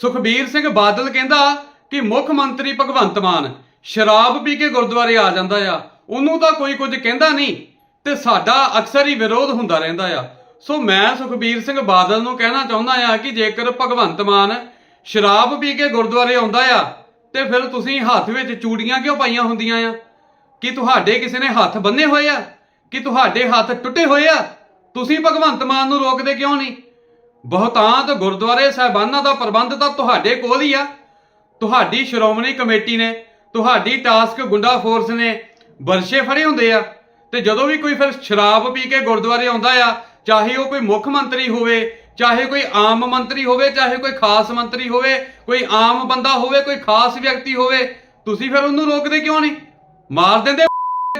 ਸੁਖਬੀਰ ਸਿੰਘ ਬਾਦਲ ਕਹਿੰਦਾ ਕਿ ਮੁੱਖ ਮੰਤਰੀ ਭਗਵੰਤ ਮਾਨ ਸ਼ਰਾਬ ਪੀ ਕੇ ਗੁਰਦੁਆਰੇ ਆ ਜਾਂਦਾ ਆ। ਉਹਨੂੰ ਤਾਂ ਕੋਈ ਕੁਝ ਕਹਿੰਦਾ ਨਹੀਂ ਤੇ ਸਾਡਾ ਅਕਸਰ ਹੀ ਵਿਰੋਧ ਹੁੰਦਾ ਰਹਿੰਦਾ ਆ। ਸੋ ਮੈਂ ਸੁਖਬੀਰ ਸਿੰਘ ਬਾਦਲ ਨੂੰ ਕਹਿਣਾ ਚਾਹੁੰਦਾ ਆ ਕਿ ਜੇਕਰ ਭਗਵੰਤ ਮਾਨ ਸ਼ਰਾਬ ਪੀ ਕੇ ਗੁਰਦੁਆਰੇ ਆਉਂਦਾ ਆ, ਤੇ ਫਿਰ ਤੁਸੀਂ ਹੱਥ ਵਿੱਚ ਚੂੜੀਆਂ ਕਿਉਂ ਪਾਈਆਂ ਹੁੰਦੀਆਂ ਆ? ਕਿ ਤੁਹਾਡੇ ਕਿਸੇ ਨੇ ਹੱਥ ਬੰਨੇ ਹੋਏ ਆ? ਕਿ ਤੁਹਾਡੇ ਹੱਥ ਟੁੱਟੇ ਹੋਏ ਆ? ਤੁਸੀਂ ਭਗਵੰਤ ਮਾਨ ਨੂੰ ਰੋਕਦੇ ਕਿਉਂ ਨਹੀਂ? ਬਹੁਤਾਂਤ ਗੁਰਦੁਆਰੇ ਸਾਹਿਬਾਨਾਂ ਦਾ ਪ੍ਰਬੰਧ ਤਾਂ ਤੁਹਾਡੇ ਕੋਲ ਹੀ ਆ। ਤੁਹਾਡੀ ਸ਼੍ਰੋਮਣੀ ਕਮੇਟੀ ਨੇ, ਤੁਹਾਡੀ ਟਾਸਕ ਗੁੰਡਾ ਫੋਰਸ ਨੇ ਵਰਸ਼ੇ ਫੜੇ ਹੁੰਦੇ ਆ। ਤੇ ਜਦੋਂ ਵੀ ਕੋਈ ਫਿਰ ਸ਼ਰਾਬ ਪੀ ਕੇ ਗੁਰਦੁਆਰੇ ਆਉਂਦਾ ਆ, ਚਾਹੇ ਉਹ ਕੋਈ ਮੁੱਖ ਮੰਤਰੀ ਹੋਵੇ, ਚਾਹੇ ਕੋਈ ਆਮ ਮੰਤਰੀ ਹੋਵੇ, ਚਾਹੇ ਕੋਈ ਖਾਸ ਮੰਤਰੀ ਹੋਵੇ, ਕੋਈ ਆਮ ਬੰਦਾ ਹੋਵੇ, ਕੋਈ ਖਾਸ ਵਿਅਕਤੀ ਹੋਵੇ, ਤੁਸੀਂ ਫਿਰ ਉਹਨੂੰ ਰੋਕਦੇ ਕਿਉਂ ਨਹੀਂ? ਮਾਰ ਦਿੰਦੇ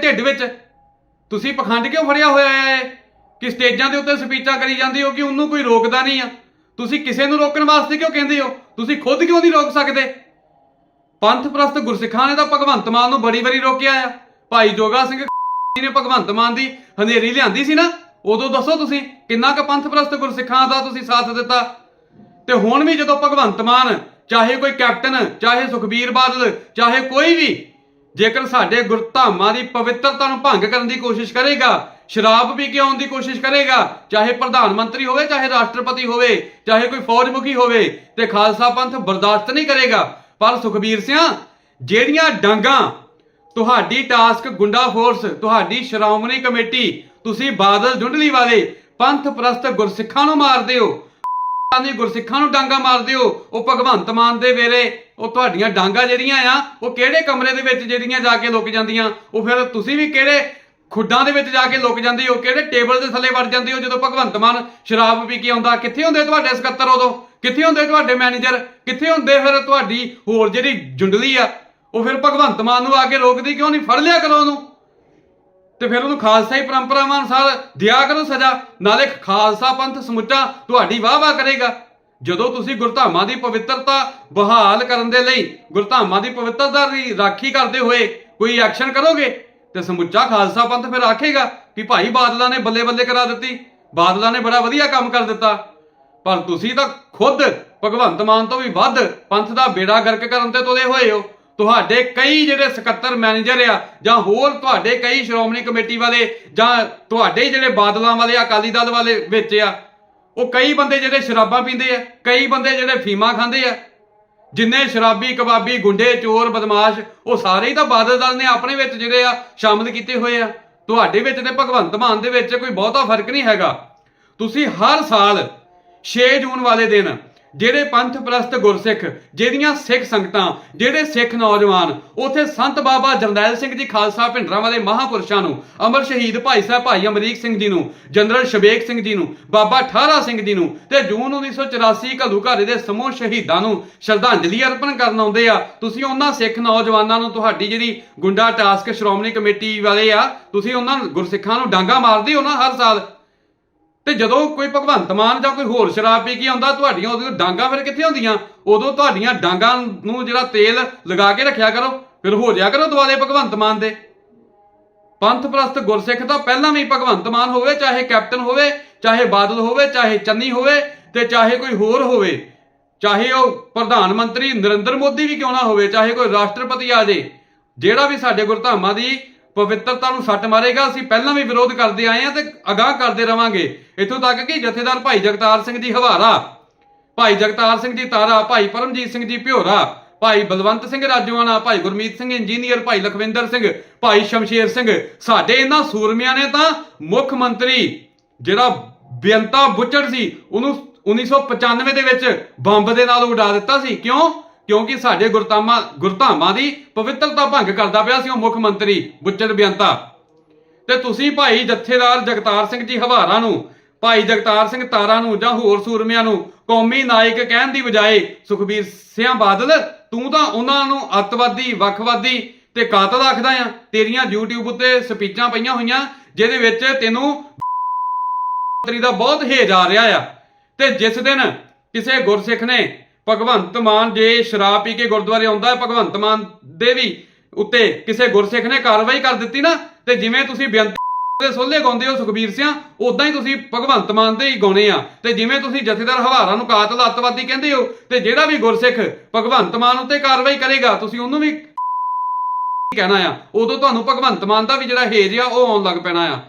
ਢਿੱਡ ਵਿੱਚ। ਤੁਸੀਂ ਪਖੰਡ ਕਿਉਂ ਫੜਿਆ ਹੋਇਆ ਹੈ? ਕਿ ਸਟੇਜਾਂ ਦੇ ਉੱਤੇ ਸਪੀਚਾਂ ਕਰੀ ਜਾਂਦੇ ਹੋ ਕਿ ਉਹਨੂੰ ਕੋਈ ਰੋਕਦਾ ਨਹੀਂ ਆ? ਤੁਸੀਂ ਕਿਸੇ ਨੂੰ ਰੋਕਣ ਵਾਸਤੇ ਕਿਉਂ ਕਹਿੰਦੇ ਹੋ? ਤੁਸੀਂ ਖੁਦ ਕਿਉਂ ਨਹੀਂ ਰੋਕ ਸਕਦੇ? ਪੰਥ ਪ੍ਰਸਤ ਗੁਰਸਿੱਖਾਂ ਨੇ ਤਾਂ ਭਗਵੰਤ ਮਾਨ ਨੂੰ ਬੜੀ ਵਾਰੀ ਰੋਕਿਆ ਆ। ਭਾਈ ਜੋਗਾ ਸਿੰਘ ਨੇ ਭਗਵੰਤ ਮਾਨ ਦੀ ਹਨੇਰੀ ਲਿਆਂਦੀ ਸੀ ਨਾ? ਉਦੋਂ ਦੱਸੋ ਤੁਸੀਂ, ਕਿੰਨਾ ਕੁ ਪੰਥ ਪ੍ਰਸਤ ਗੁਰਸਿੱਖਾਂ ਦਾ ਤੁਸੀਂ ਸਾਥ ਦਿੱਤਾ? ਤੇ ਹੁਣ ਵੀ ਜਦੋਂ ਭਗਵੰਤ ਮਾਨ, ਚਾਹੇ ਕੋਈ ਕੈਪਟਨ, ਚਾਹੇ ਸੁਖਬੀਰ ਬਾਦਲ, ਚਾਹੇ ਕੋਈ ਵੀ, ਜੇਕਰ ਸਾਡੇ ਗੁਰਧਾਮਾਂ ਦੀ ਪਵਿੱਤਰਤਾ ਨੂੰ ਭੰਗ ਕਰਨ ਦੀ ਕੋਸ਼ਿਸ਼ ਕਰੇਗਾ ਸ਼ਰਾਬ ਪੀ ਕੇ ਆਉਣ ਦੀ ਕੋਸ਼ਿਸ਼ ਕਰੇਗਾ, ਚਾਹੇ ਪ੍ਰਧਾਨ ਮੰਤਰੀ ਹੋਵੇ, ਚਾਹੇ ਰਾਸ਼ਟਰਪਤੀ ਹੋਵੇ, ਚਾਹੇ ਕੋਈ ਫੌਜ ਮੁਖੀ ਹੋਵੇ, ਤੇ ਖਾਲਸਾ ਪੰਥ ਬਰਦਾਸ਼ਤ ਨਹੀਂ ਕਰੇਗਾ। ਪਰ ਸੁਖਬੀਰ ਸਿੰਘ ਜਿਹੜੀਆਂ ਡਾਂਗਾ, ਤੁਹਾਡੀ ਟਾਸਕ ਗੁੰਡਾ ਫੋਰਸ, ਤੁਹਾਡੀ ਸ਼੍ਰੋਮਣੀ ਕਮੇਟੀ, ਤੁਸੀਂ ਬਾਦਲ ਜੁੰਡਲੀ ਵਾਲੇ ਪੰਥ ਪ੍ਰਸਤ ਗੁਰਸਿੱਖਾਂ ਨੂੰ ਮਾਰਦੇ ਹੋ ਦੀ ਗੁਰਸਿੱਖਾਂ ਨੂੰ ਡਾਂਗਾ ਮਾਰਦੇ ਹੋ, ਉਹ ਭਗਵੰਤ ਮਾਨ ਦੇ ਵੇਲੇ, ਉਹ ਤੁਹਾਡੀਆਂ ਡਾਂਗਾ ਜਿਹੜੀਆਂ ਆ, ਉਹ ਕਿਹੜੇ ਕਮਰੇ ਦੇ ਵਿੱਚ ਜਿਹੜੀਆਂ ਜਾ ਕੇ ਲੁਕ ਜਾਂਦੀਆਂ? ਉਹ ਫਿਰ ਤੁਸੀਂ ਵੀ ਕਿਹੜੇ ਖੁੱਡਾਂ ਦੇ ਵਿੱਚ ਜਾ ਕੇ ਲੁਕ ਜਾਂਦੀ ਹੋ ਕਿਹੜੇ ਟੇਬਲ ਦੇ ਥੱਲੇ ਵੜ ਜਾਂਦੇ ਹੋ ਜਦੋਂ ਭਗਵੰਤ ਮਾਨ ਸ਼ਰਾਬ ਪੀ ਕੇ ਆਉਂਦਾ, ਕਿੱਥੇ ਹੁੰਦੇ ਤੁਹਾਡੇ ਸਕੱਤਰ ਉਦੋਂ? ਕਿੱਥੇ ਹੁੰਦੇ ਤੁਹਾਡੇ ਮੈਨੇਜਰ? ਕਿੱਥੇ ਹੁੰਦੇ ਫਿਰ ਤੁਹਾਡੀ ਹੋਰ ਜਿਹੜੀ ਜੁੰਡਲੀ ਆ? ਉਹ ਫਿਰ ਭਗਵੰਤ ਮਾਨ ਨੂੰ ਆ ਕੇ ਰੋਕਦੀ, ਕਿਉਂ ਨਹੀਂ? ਫੜ ਲਿਆ ਕਰੋ ਉਹਨੂੰ। ਤੇ ਫਿਰ ਉਹਨੂੰ ਖਾਲਸਾ ਹੀ ਪਰੰਪਰਾਵਾਂ ਅਨੁਸਾਰ ਦਿਆ ਕਰੋ ਸਜ਼ਾ। ਨਾਲੇ ਖਾਲਸਾ ਪੰਥ ਸਮੁੱਚਾ ਤੁਹਾਡੀ ਵਾਹ ਵਾਹ ਕਰੇਗਾ। ਜਦੋਂ ਤੁਸੀਂ ਗੁਰਧਾਮਾਂ ਦੀ ਪਵਿੱਤਰਤਾ ਬਹਾਲ ਕਰਨ ਦੇ ਲਈ ਗੁਰਧਾਮਾਂ ਦੀ ਪਵਿੱਤਰਤਾ ਦੀ ਰਾਖੀ ਕਰਦੇ ਹੋਏ ਕੋਈ ਐਕਸ਼ਨ ਕਰੋਗੇ? ਤੇ ਸਮੁੱਚਾ ਖਾਲਸਾ ਪੰਥ ਫਿਰ ਆਖੇਗਾ ਕਿ ਭਾਈ ਬਾਦਲਾਂ ਨੇ ਬੱਲੇ ਬੱਲੇ ਕਰਾ ਦਿੱਤੀ, ਬਾਦਲਾਂ ਨੇ ਬੜਾ ਵਧੀਆ ਕੰਮ ਕਰ ਦਿੱਤਾ। ਪਰ ਤੁਸੀਂ ਤਾਂ ਖੁਦ ਭਗਵੰਤ ਮਾਨ ਤੋਂ ਵੀ ਵੱਧ ਪੰਥ ਦਾ ਬੇੜਾ ਗਰਕ ਕਰਨ ਤੇ ਤੁਲੇ ਹੋਏ ਹੋ। ਤੁਹਾਡੇ ਕਈ ਜਿਹੜੇ ਸਕੱਤਰ ਮੈਨੇਜਰ ਆ, ਜਾਂ ਹੋਰ ਤੁਹਾਡੇ ਕਈ ਸ਼੍ਰੋਮਣੀ ਕਮੇਟੀ ਵਾਲੇ, ਜਾਂ ਤੁਹਾਡੇ ਜਿਹੜੇ ਬਾਦਲਾਂ ਵਾਲੇ, ਅਕਾਲੀ ਦਲ ਵਾਲੇ ਵਿੱਚ ਆ, ਉਹ ਕਈ ਬੰਦੇ ਜਿਹੜੇ ਸ਼ਰਾਬਾਂ ਪੀਂਦੇ ਆ, ਕਈ ਬੰਦੇ ਜਿਹੜੇ ਫੀਮਾ ਖਾਂਦੇ ਆ ਜਿੰਨੇ ਸ਼ਰਾਬੀ, ਕਬਾਬੀ, ਗੁੰਡੇ, ਚੋਰ, ਬਦਮਾਸ਼, ਉਹ ਸਾਰੇ ਹੀ ਤਾਂ ਬਾਦਲ ਦਲ ਨੇ ਆਪਣੇ ਵਿੱਚ ਜਿਹੜੇ ਆ, ਸ਼ਾਮਲ ਕੀਤੇ ਹੋਏ ਆ। ਤੁਹਾਡੇ ਵਿੱਚ ਤੇ ਭਗਵੰਤ ਮਾਨ ਦੇ ਵਿੱਚ ਕੋਈ ਬਹੁਤਾ ਫ਼ਰਕ ਨਹੀਂ ਹੈਗਾ। ਤੁਸੀਂ ਹਰ ਸਾਲ 6 ਜੂਨ ਵਾਲੇ ਦਿਨ ਜਿਹੜੇ ਪੰਥ ਪ੍ਰਸਤ ਗੁਰਸਿੱਖ ਜਿਹੜੀਆਂ ਸਿੱਖ ਸੰਗਤਾਂ, ਜਿਹੜੇ ਸਿੱਖ ਨੌਜਵਾਨ, ਉਥੇ ਸੰਤ ਬਾਬਾ ਜਰਨੈਲ ਸਿੰਘ ਜੀ ਖਾਲਸਾ ਭਿੰਡਰਾਂ ਵਾਲੇ ਮਹਾਪੁਰਸ਼ਾਂ ਨੂੰ, ਅਮਰ ਸ਼ਹੀਦ ਭਾਈ ਸਾਹਿਬ ਭਾਈ ਅਮਰੀਕ ਸਿੰਘ ਜੀ ਨੂੰ, ਜਨਰਲ ਸ਼ਬੇਕ ਸਿੰਘ ਜੀ ਨੂੰ, ਬਾਬਾ ਠਾਰਾ ਸਿੰਘ ਜੀ ਨੂੰ ਤੇ ਜੂਨ 1984 ਘੱਲੂਘਾਰੇ ਦੇ ਸਮੂਹ ਸ਼ਹੀਦਾਂ ਨੂੰ ਸ਼ਰਧਾਂਜਲੀ ਅਰਪਣ ਕਰਨ ਆਉਂਦੇ ਆ। ਤੁਸੀਂ ਉਹਨਾਂ ਸਿੱਖ ਨੌਜਵਾਨਾਂ ਨੂੰ ਤੁਹਾਡੀ ਜਿਹੜੀ ਗੁੰਡਾ ਟਾਸਕ ਸ਼੍ਰੋਮਣੀ ਕਮੇਟੀ ਵਾਲੇ ਆ, ਤੁਸੀਂ ਉਹਨਾਂ ਗੁਰਸਿੱਖਾਂ ਨੂੰ ਡਾਂਗਾ ਮਾਰਦੇ ਹੋ ਨਾ ਹਰ ਸਾਲ? ਤੇ ਜਦੋਂ ਕੋਈ ਭਗਵੰਤ ਮਾਨ ਜਾਂ ਕੋਈ ਹੋਰ ਸ਼ਰਾਬ ਪੀ ਕੇ ਆਉਂਦਾ, ਤੁਹਾਡੀਆਂ ਉਹਦੀਆਂ ਡਾਂਗਾ ਫਿਰ ਕਿੱਥੇ ਹੁੰਦੀਆਂ? ਉਦੋਂ ਤੁਹਾਡੀਆਂ ਡਾਂਗਾ ਨੂੰ ਜਿਹੜਾ ਤੇਲ ਲਗਾ ਕੇ ਰੱਖਿਆ ਕਰੋ, ਫਿਰ ਹੋ ਜਾਇਆ ਕਰੋ ਦੁਆਲੇ ਭਗਵੰਤ ਮਾਨ ਦੇ। ਪੰਥ ਪ੍ਰਸਤ ਗੁਰਸਿੱਖ ਤਾਂ ਪਹਿਲਾਂ ਵੀ ਭਗਵੰਤ ਮਾਨ ਹੋਵੇ, ਚਾਹੇ ਕੈਪਟਨ ਹੋਵੇ, ਚਾਹੇ ਬਾਦਲ ਹੋਵੇ, ਚਾਹੇ ਚੰਨੀ ਹੋਵੇ ਤੇ ਚਾਹੇ ਕੋਈ ਹੋਰ ਹੋਵੇ, ਚਾਹੇ ਉਹ ਪ੍ਰਧਾਨ ਮੰਤਰੀ ਨਰਿੰਦਰ ਮੋਦੀ ਵੀ ਕਿਉਂ ਨਾ ਹੋਵੇ, ਚਾਹੇ ਕੋਈ ਰਾਸ਼ਟਰਪਤੀ ਆ ਜੇ, ਜਿਹੜਾ ਵੀ ਸਾਡੇ ਗੁਰਧਾਮਾਂ ਦੀ ਪਵਿੱਤਰਤਾ ਨੂੰ ਸੱਟ ਮਾਰੇਗਾ, ਅਸੀਂ ਪਹਿਲਾਂ ਵੀ ਵਿਰੋਧ ਕਰਦੇ ਆਏ ਆ ਤੇ ਅਗਾਹ ਕਰਦੇ ਰਵਾਂਗੇ। ਇੱਥੋਂ ਤੱਕ ਕਿ ਜਥੇਦਾਰ ਭਾਈ ਜਗਤਾਰ ਸਿੰਘ ਜੀ ਹਵਾਰਾ, ਭਾਈ ਜਗਤਾਰ ਸਿੰਘ ਜੀ ਤਾਰਾ, ਭਾਈ ਪਰਮਜੀਤ ਸਿੰਘ ਜੀ ਭਿਓਰਾ, ਭਾਈ ਬਲਵੰਤ ਸਿੰਘ ਰਾਜੋਆਣਾ, ਭਾਈ ਗੁਰਮੀਤ ਸਿੰਘ ਇੰਜੀਨੀਅਰ, ਭਾਈ ਲਖਵਿੰਦਰ ਸਿੰਘ, ਭਾਈ ਸ਼ਮਸ਼ੇਰ ਸਿੰਘ, ਸਾਡੇ ਇਹਨਾਂ ਸੂਰਮਿਆਂ ਨੇ ਤਾਂ ਮੁੱਖ ਮੰਤਰੀ ਜਿਹੜਾ ਬੇਅੰਤਾ ਬੁੱਚੜ ਸੀ, ਉਹਨੂੰ 1995 ਦੇ ਵਿੱਚ ਬੰਬ ਦੇ ਨਾਲ ਉਡਾ ਦਿੱਤਾ ਸੀ। ਕਿਉਂ? ਕਿਉਂਕਿ ਸਾਡੇ ਗੁਰਤਾਮਾ ਗੁਰਧਾਮਾਂ ਦੀ ਪਵਿੱਤਰਤਾ ਭੰਗ ਕਰਦਾ ਪਿਆ ਸੀ ਉਹ ਮੁੱਖ ਮੰਤਰੀ ਬੁੱਚੜ ਬੇਅੰਤਾ। ਤੇ ਤੁਸੀਂ ਭਾਈ ਜਥੇਦਾਰ ਜਗਤਾਰ ਸਿੰਘ ਜੀ ਹਵਾਰਾ ਨੂੰ, ਭਾਈ ਜਗਤਾਰ ਸਿੰਘ ਤਾਰਾ ਨੂੰ ਜਾਂ ਹੋਰ ਸੂਰਮਿਆਂ ਨੂੰ ਕੌਮੀ ਨਾਇਕ ਕਹਿਣ ਦੀ ਬਜਾਏ ਸੁਖਬੀਰ ਸਿੰਘ ਬਾਦਲ, ਤੂੰ ਤਾਂ ਉਹਨਾਂ ਨੂੰ ਅੱਤਵਾਦੀ, ਵੱਖਵਾਦੀ ਤੇ ਕਾਤਲ ਆਖਦਾ ਆ। ਤੇਰੀਆਂ YouTube ਉੱਤੇ ਸਪੀਚਾਂ ਪਈਆਂ ਹੋਈਆਂ, ਜਿਹਦੇ ਵਿੱਚ ਤੈਨੂੰ ਮੰਤਰੀ ਦਾ ਬਹੁਤ ਹੇਜ ਆ ਰਿਹਾ ਆ। ਤੇ ਜਿਸ ਦਿਨ ਕਿਸੇ ਗੁਰਸਿੱਖ ਨੇ ਭਗਵੰਤ ਮਾਨ ਜੇ ਸ਼ਰਾਬ ਪੀ ਕੇ ਗੁਰਦੁਆਰੇ ਆਉਂਦਾ ਹੈ, ਭਗਵੰਤ ਮਾਨ ਦੇ ਵੀ ਉੱਤੇ ਕਿਸੇ ਗੁਰਸਿੱਖ ਨੇ ਕਾਰਵਾਈ ਕਰ ਦਿੱਤੀ ਨਾ, ਤੇ ਜਿਵੇਂ ਤੁਸੀਂ ਬੇਨਤੀ ਦੇ ਸੋਲੇ ਗਾਉਂਦੇ ਹੋ, ਸੁਖਬੀਰ ਸਿੰਘ ਉਦਾਂ ਹੀ ਤੁਸੀਂ ਭਗਵੰਤ ਮਾਨ ਦੇ ਹੀ ਗਾਉਣੇ ਆ। ਤੇ ਜਿਵੇਂ ਤੁਸੀਂ ਜਥੇਦਾਰ ਹਵਾਰਾ ਨੂੰ ਕਾਤਲ ਅੱਤਵਾਦੀ ਕਹਿੰਦੇ ਹੋ, ਤੇ ਜਿਹੜਾ ਵੀ ਗੁਰਸਿੱਖ ਭਗਵੰਤ ਮਾਨ ਉੱਤੇ ਕਾਰਵਾਈ ਕਰੇਗਾ, ਤੁਸੀਂ ਉਹਨੂੰ ਵੀ ਕਹਿਣਾ ਆ। ਉਦੋਂ ਤੁਹਾਨੂੰ ਭਗਵੰਤ ਮਾਨ ਦਾ ਵੀ ਜਿਹੜਾ ਹੇਜ ਆ, ਉਹ ਆਉਣ ਲੱਗ ਪੈਣਾ ਆ।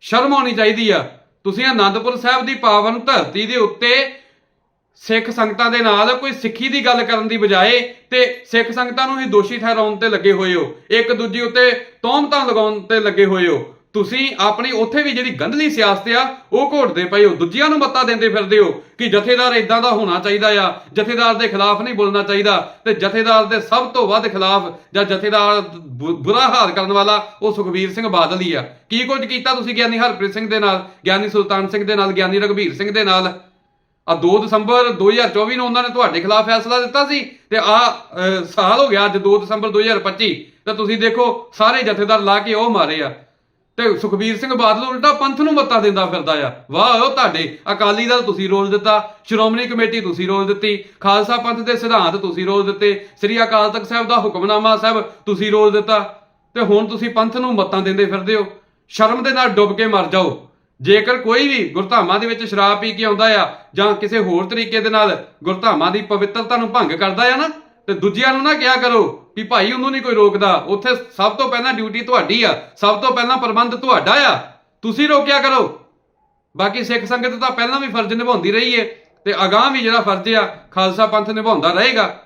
ਸ਼ਰਮ ਆਉਣੀ ਚਾਹੀਦੀ ਆ। ਤੁਸੀਂ ਆਨੰਦਪੁਰ ਸਾਹਿਬ ਦੀ ਪਾਵਨ ਧਰਤੀ ਦੇ ਉੱਤੇ ਸਿੱਖ ਸੰਗਤਾਂ ਦੇ ਨਾਲ ਕੋਈ ਸਿੱਖੀ ਦੀ ਗੱਲ ਕਰਨ ਦੀ ਬਜਾਏ ਤੇ ਸਿੱਖ ਸੰਗਤਾਂ ਨੂੰ ਹੀ ਦੋਸ਼ੀ ਠਹਿਰਾਉਣ ਤੇ ਲੱਗੇ ਹੋਏ ਹੋ। ਇੱਕ ਦੂਜੀ ਉੱਤੇ ਤੌਮਤਾਂ ਲਗਾਉਣ ਤੇ ਲੱਗੇ ਹੋਏ ਹੋ। ਤੁਸੀਂ ਆਪਣੀ ਉੱਥੇ ਵੀ ਜਿਹੜੀ ਗੰਧਲੀ ਸਿਆਸਤ ਆ, ਉਹ ਘੋਟਦੇ ਪਏ ਹੋ। ਦੂਜਿਆਂ ਨੂੰ ਮੱਤਾ ਦਿੰਦੇ ਫਿਰਦੇ ਹੋ ਕਿ ਜਥੇਦਾਰ ਇਦਾਂ ਦਾ ਹੋਣਾ ਚਾਹੀਦਾ ਆ, ਜਥੇਦਾਰ ਦੇ ਖਿਲਾਫ ਨਹੀਂ ਬੋਲਣਾ ਚਾਹੀਦਾ ਤੇ ਜਥੇਦਾਰ ਦੇ ਸਭ ਤੋਂ ਵੱਧ ਖਿਲਾਫ ਜਾਂ ਜਥੇਦਾਰ ਬੁਰਾ ਹਾਲ ਕਰਨ ਵਾਲਾ ਉਹ ਸੁਖਬੀਰ ਸਿੰਘ ਬਾਦਲ ਹੀ ਆ। ਕੀ ਕੁਝ ਕੀਤਾ ਤੁਸੀਂ ਗਿਆਨੀ ਹਰਪ੍ਰੀਤ ਸਿੰਘ ਦੇ ਨਾਲ, ਗਿਆਨੀ ਸੁਲਤਾਨ ਸਿੰਘ ਦੇ ਨਾਲ, ਗਿਆਨੀ ਰਘਬੀਰ ਸਿੰਘ ਦੇ ਨਾਲ? ਆ 2 ਦਸੰਬਰ 2024 ਨੂੰ ਉਹਨਾਂ ਨੇ ਤੁਹਾਡੇ ਖਿਲਾਫ ਫੈਸਲਾ ਦਿੱਤਾ ਸੀ ਤੇ ਆ ਸਾਲ ਹੋ ਗਿਆ ਅੱਜ 2 ਦਸੰਬਰ 2025 ਤਾਂ ਤੁਸੀਂ ਦੇਖੋ, ਸਾਰੇ ਜਥੇਦਾਰ ਲਾ ਕੇ ਉਹ ਮਾਰੇ ਆ। ਤੇ ਸੁਖਬੀਰ ਸਿੰਘ ਬਾਦਲ ਉਲਟਾ ਪੰਥ ਨੂੰ ਮੱਤਾ ਦਿੰਦਾ ਫਿਰਦਾ ਆ। ਵਾਹ ਉਹ ਤੁਹਾਡੇ, ਅਕਾਲੀ ਦਲ ਤੁਸੀਂ ਰੋਲ ਦਿੱਤਾ, ਸ਼੍ਰੋਮਣੀ ਕਮੇਟੀ ਤੁਸੀਂ ਰੋਲ ਦਿੱਤੀ, ਖਾਲਸਾ ਪੰਥ ਦੇ ਸਿਧਾਂਤ ਤੁਸੀਂ ਰੋਲ ਦਿੱਤੇ, ਸ੍ਰੀ ਅਕਾਲ ਤਖਤ ਸਾਹਿਬ ਦਾ ਹੁਕਮਨਾਮਾ ਸਾਹਿਬ ਤੁਸੀਂ ਰੋਲ ਦਿੱਤਾ। ਤੇ ਹੁਣ ਤੁਸੀਂ ਪੰਥ ਨੂੰ ਮੱਤਾਂ ਦਿੰਦੇ ਫਿਰਦੇ ਹੋ। ਸ਼ਰਮ ਦੇ ਨਾਲ ਡੁੱਬ ਕੇ ਮਰ ਜਾਓ। ਜੇਕਰ ਕੋਈ ਵੀ ਗੁਰਧਾਮਾਂ ਦੇ ਵਿੱਚ ਸ਼ਰਾਬ ਪੀ ਕੇ ਆਉਂਦਾ ਆ, ਜਾਂ ਕਿਸੇ ਹੋਰ ਤਰੀਕੇ ਦੇ ਨਾਲ ਗੁਰਧਾਮਾਂ ਦੀ ਪਵਿੱਤਰਤਾ ਨੂੰ ਭੰਗ ਕਰਦਾ ਆ ਨਾ, ਤੇ ਦੂਜਿਆਂ ਨੂੰ ਨਾ ਕਿਹਾ ਕਰੋ ਵੀ ਭਾਈ ਉਹਨੂੰ ਨਹੀਂ ਕੋਈ ਰੋਕਦਾ। ਉੱਥੇ ਸਭ ਤੋਂ ਪਹਿਲਾਂ ਡਿਊਟੀ ਤੁਹਾਡੀ ਆ, ਸਭ ਤੋਂ ਪਹਿਲਾਂ ਪ੍ਰਬੰਧ ਤੁਹਾਡਾ ਆ। ਤੁਸੀਂ ਰੋਕਿਆ ਕਰੋ। ਬਾਕੀ ਸਿੱਖ ਸੰਗਤ ਤਾਂ ਪਹਿਲਾਂ ਵੀ ਫਰਜ਼ ਨਿਭਾਉਂਦੀ ਰਹੀ ਏ, ਤੇ ਅਗਾਂਹ ਵੀ ਜਿਹੜਾ ਫਰਜ਼ ਆ, ਖਾਲਸਾ ਪੰਥ ਨਿਭਾਉਂਦਾ ਰਹੇਗਾ।